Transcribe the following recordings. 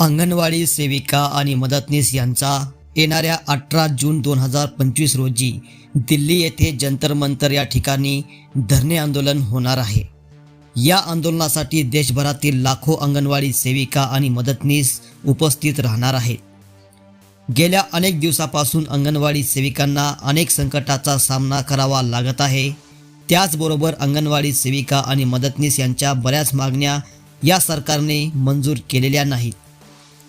अंगणवाडी सेविका आणि मदतनीस यांचा येणाऱ्या अठरा जून दोन हजार पंचवीस रोजी दिल्ली येथे जंतर मंतर या ठिकाणी धरणे आंदोलन होणार आहे. या आंदोलनासाठी देशभरातील लाखो अंगणवाडी सेविका आणि मदतनीस उपस्थित राहणार आहेत. गेल्या अनेक दिवसापासून अंगणवाडी सेविकांना अनेक संकटाचा सामना करावा लागत आहे. त्याचबरोबर अंगणवाडी सेविका आणि मदतनीस यांच्या बऱ्याच मागण्या या सरकारने मंजूर केलेल्या नाहीत.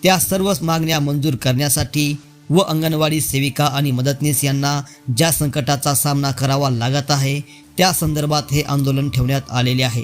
त्या सर्वच मागण्या मंजूर करण्यासाठी व अंगणवाडी सेविका आणि मदतनीस यांना ज्या संकटाचा सामना करावा लागत आहे त्या संदर्भात हे आंदोलन ठेवण्यात आलेले आहे.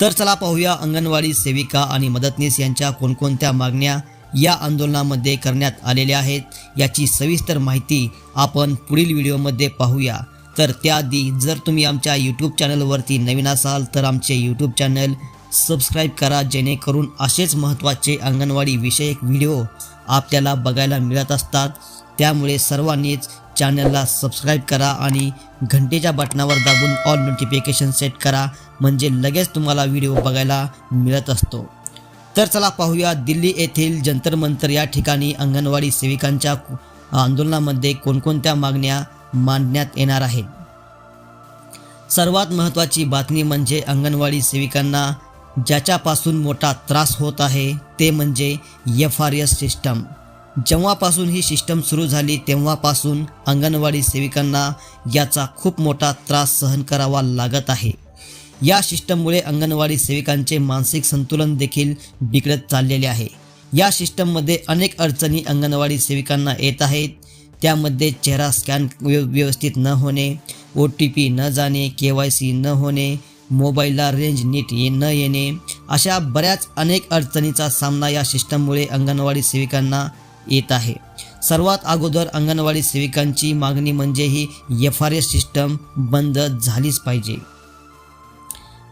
तर चला पाहूया अंगणवाडी सेविका आणि मदतनीस यांच्या कोणकोणत्या मागण्या या आंदोलनामध्ये करण्यात आलेल्या आहेत याची सविस्तर माहिती आपण पुढील व्हिडिओमध्ये पाहूया. तर त्याआधी जर तुम्ही आमच्या यूट्यूब चॅनलवरती नवीन असाल तर आमचे यूट्यूब चॅनल सबस्क्राईब करा जेणेकरून असेच महत्त्वाचे अंगणवाडी विषयक व्हिडिओ आपल्याला बघायला मिळत असतात. त्यामुळे सर्वांनीच चॅनलला सबस्क्राईब करा आणि घंटेच्या बटनावर दाबून ऑल नोटिफिकेशन सेट करा म्हणजे लगेच तुम्हाला व्हिडिओ बघायला मिळत असतो. तर चला पाहूया दिल्ली येथील जंतर मंतर या ठिकाणी अंगणवाडी सेविकांच्या आंदोलनामध्ये कोणकोणत्या मागण्या मांडण्यात येणार आहेत? सर्वात महत्त्वाची बातमी म्हणजे अंगणवाडी सेविकांना ज्याच्यापासून मोठा त्रास होत आहे ते म्हणजे एफ आर एस सिस्टम जेव्हापासून ही सिस्टम सुरू झाली तेव्हापासून अंगणवाडी सेविकांना याचा खूप मोठा त्रास सहन करावा लागत आहे. या सिस्टममुळे अंगणवाडी सेविकांचे मानसिक संतुलन देखील बिघडत चाललेले आहे. या सिस्टममध्ये अनेक अडचणी अंगणवाडी सेविकांना येत आहेत. त्यामध्ये चेहरा स्कॅन व्यव व्यवस्थित न होणे ओ टी पी न जाणे के वाय सी न होणे मोबाईलला रेंज नीट ये न येणे अशा बऱ्याच अनेक अडचणीचा सामना या सिस्टममुळे अंगणवाडी सेविकांना येत आहे. सर्वात अगोदर अंगणवाडी सेविकांची मागणी म्हणजे ही एफ आर एस सिस्टम बंद झालीच पाहिजे.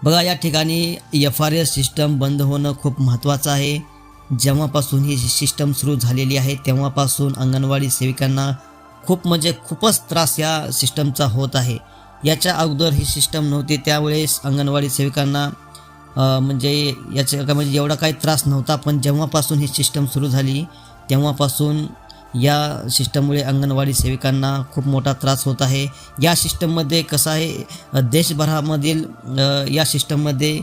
बघा या ठिकाणी एफ आर एस सिस्टम बंद होणं खूप महत्त्वाचं आहे. जेव्हापासून ही सिस्टम सुरू झालेली आहे तेव्हापासून अंगणवाडी सेविकांना खूप म्हणजे खूपच त्रास या सिस्टमचा होत आहे. याच्या अगोदर ही सिस्टम नव्हती. त्यावेळेस अंगणवाडी सेविकांना म्हणजे याच्या म्हणजे एवढा काही त्रास नव्हता पण जेव्हापासून ही सिस्टम सुरू झाली तेव्हापासून या सिस्टममुळे अंगणवाडी सेविकांना खूप मोठा त्रास होत आहे. या सिस्टममध्ये कसं आहे देशभरामधील या सिस्टममध्ये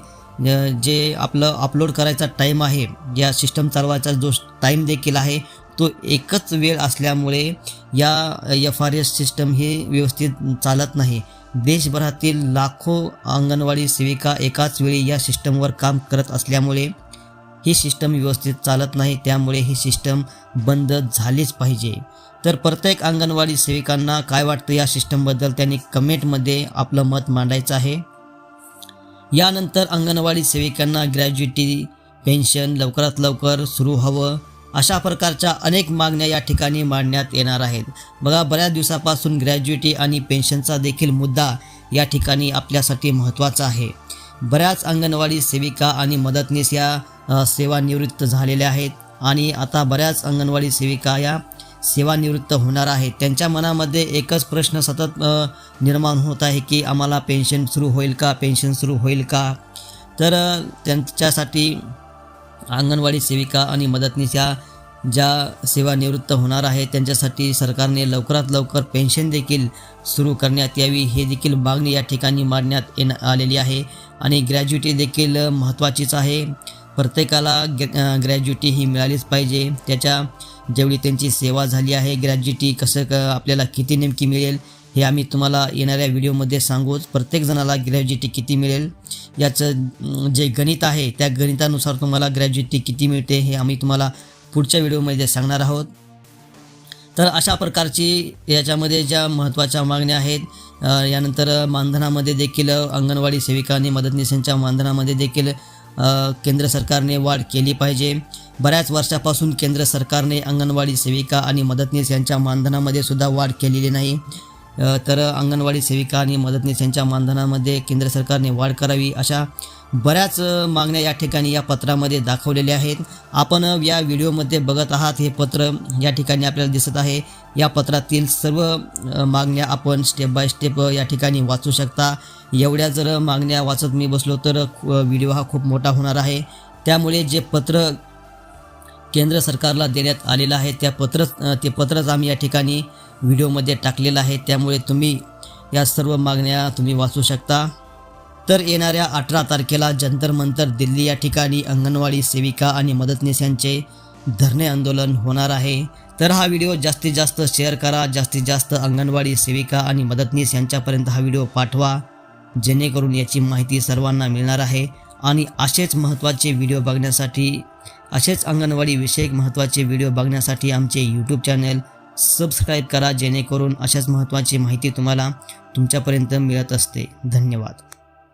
जे आपलं अपलोड करायचा टाईम आहे या सिस्टम चालवायचा जो टाईम देखील आहे तो एकच वेळ असल्यामुळे या एफ आर एस सिस्टम ही व्यवस्थित चालत नाही. देशभरातील लाखो अंगणवाडी सेविका एकाच वेळी या सिस्टमवर काम करत असल्यामुळे ही सिस्टम व्यवस्थित चालत नाही त्यामुळे ही सिस्टम बंद झालीच पाहिजे. तर प्रत्येक अंगणवाडी सेविकांना काय वाटतं या सिस्टमबद्दल त्यांनी कमेंटमध्ये आपलं मत मांडायचं आहे. यानंतर अंगणवाडी सेविकांना ग्रॅज्युटी पेन्शन लवकरात लवकर सुरू हवं. अशा प्रकारच्या अनेक मागण्या या ठिकाणी मांडण्यात येणार आहेत. बघा बऱ्याच दिवसापासून ग्रॅज्युएटी आणि पेन्शनचा देखील मुद्दा या ठिकाणी आपल्यासाठी महत्त्वाचा आहे. बऱ्याच अंगणवाडी सेविका आणि मदतनीस या सेवानिवृत्त झालेल्या आहेत आणि आता बऱ्याच अंगणवाडी सेविका या सेवानिवृत्त होणार आहेत. त्यांच्या मनामध्ये एकच प्रश्न सतत निर्माण होत आहे की आम्हाला पेन्शन सुरू होईल का? पेन्शन सुरू होईल का? तर त्यांच्यासाठी अंगणवाडी सेविका आणि मदतनीस या ज्या सेवानिवृत्त होणार आहे त्यांच्यासाठी सरकारने लवकरात लवकर पेन्शन देखील सुरू करण्यात यावी. हे देखील मागणी या ठिकाणी मांडण्यात येण आलेली आहे आणि ग्रॅज्युटी देखील महत्त्वाचीच आहे. प्रत्येकाला ग्रॅज्युटी ही मिळालीच पाहिजे. त्याच्या जेवढी त्यांची सेवा झाली आहे ग्रॅज्युटी कसं क आपल्याला किती नेमकी मिळेल हे आम्ही तुम्हाला येणाऱ्या व्हिडिओमध्ये सांगूच प्रत्येकजणाला ग्रॅज्युएटी ग्रॅज्युटी किती मिळेल? याचं जे गणित आहे त्या गणितानुसार तुम्हाला ग्रॅज्युटी किती मिळते हे आम्ही तुम्हाला पुढच्या व्हिडिओमध्ये सांगणार आहोत. तर अशा प्रकारची याच्यामध्ये ज्या महत्त्वाच्या मागण्या आहेत यानंतर मानधनामध्ये देखील अंगणवाडी सेविका आणि मदतनीसांच्या मानधनामध्ये देखील केंद्र सरकारने वाढ केली पाहिजे. बऱ्याच वर्षापासून केंद्र सरकारने अंगणवाडी सेविका आणि मदतनीस यांच्या मानधनामध्ये सुद्धा वाढ केलेली नाही. तर अंगणवाडी सेविका आणि मदतनीस यांच्या मानधनामध्ये केंद्र सरकारने वाढ करावी अशा बऱ्याच मागण्या या ठिकाणी या पत्रामध्ये दाखवलेल्या आहेत. आपण या व्हिडिओमध्ये बघत आहात हे पत्र या ठिकाणी आपल्याला दिसत आहे. या पत्रातील सर्व मागण्या आपण स्टेप बाय स्टेप या ठिकाणी वाचू शकता. एवढ्या जर मागण्या वाचत मी बसलो तर व्हिडिओ हा खूप मोठा होणार आहे. त्यामुळे जे पत्र केंद्र सरकारला देण्यात आलेलं आहे त्या पत्र ते पत्रच आम्ही या ठिकाणी व्हिडिओमध्ये टाकलेलं आहे. त्यामुळे तुम्ही या सर्व मागण्या तुम्ही वाचू शकता. तर येणाऱ्या अठरा तारखेला जंतर मंतर दिल्ली या ठिकाणी अंगणवाडी सेविका आणि मदतनीस यांचे धरणे आंदोलन होणार आहे. तर हा व्हिडिओ जास्तीत जास्त शेअर करा. जास्तीत जास्त अंगणवाडी सेविका आणि मदतनीस यांच्यापर्यंत हा व्हिडिओ पाठवा. जेणेकरून याची माहिती सर्वांना मिळणार आहे. आणि असेच महत्त्वाचे व्हिडिओ बघण्यासाठी असेच अंगणवाडी विषयक महत्त्वाचे व्हिडिओ बघण्यासाठी आमचे यूट्यूब चॅनल सबस्क्राईब करा जेणेकरून अशाच महत्त्वाची माहिती तुम्हाला तुमच्यापर्यंत मिळत असते. धन्यवाद.